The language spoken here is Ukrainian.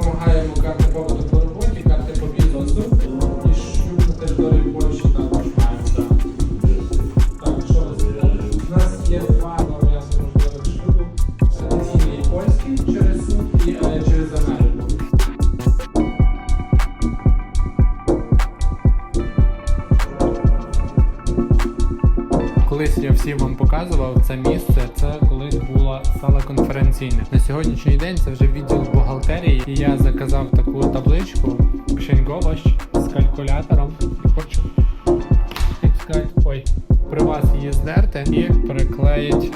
como Jaime Bucante poco колись я всім вам показував це місце. Це колись була сала конференційна. На сьогоднішній день це вже відділ бухгалтерії. І я заказав таку табличку кшеньговощ з калькулятором. Хочу як сказати, ой, при вас її здерти і приклеїть